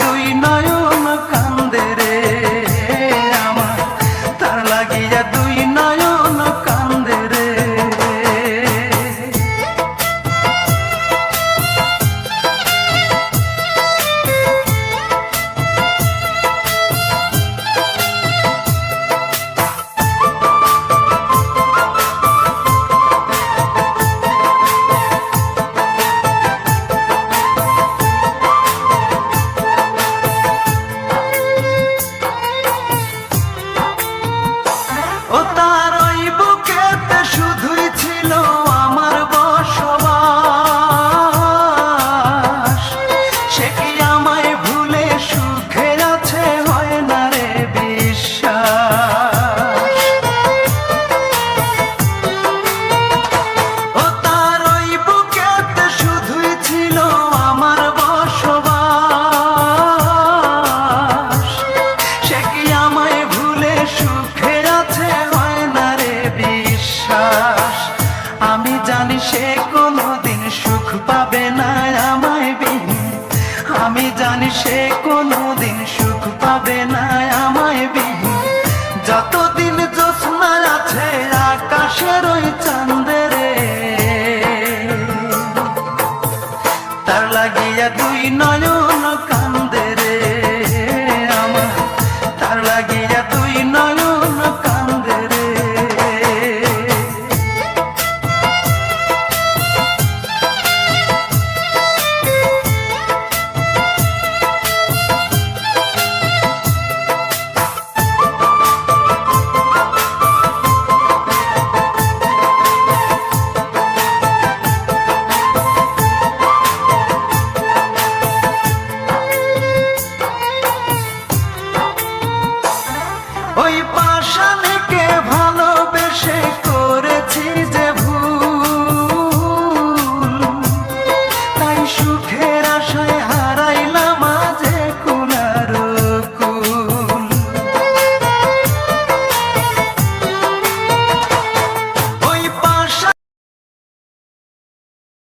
দুই নয় ও তার কোনোদিন সুখ পাবে না আমায় বিন আমি জানি সে কোনোদিন সুখ পাবে না আমায় বিন যতদিন জোৎস্না আছে, আকাশের ওই চান্দের তার লাগিয়া দুই নয় you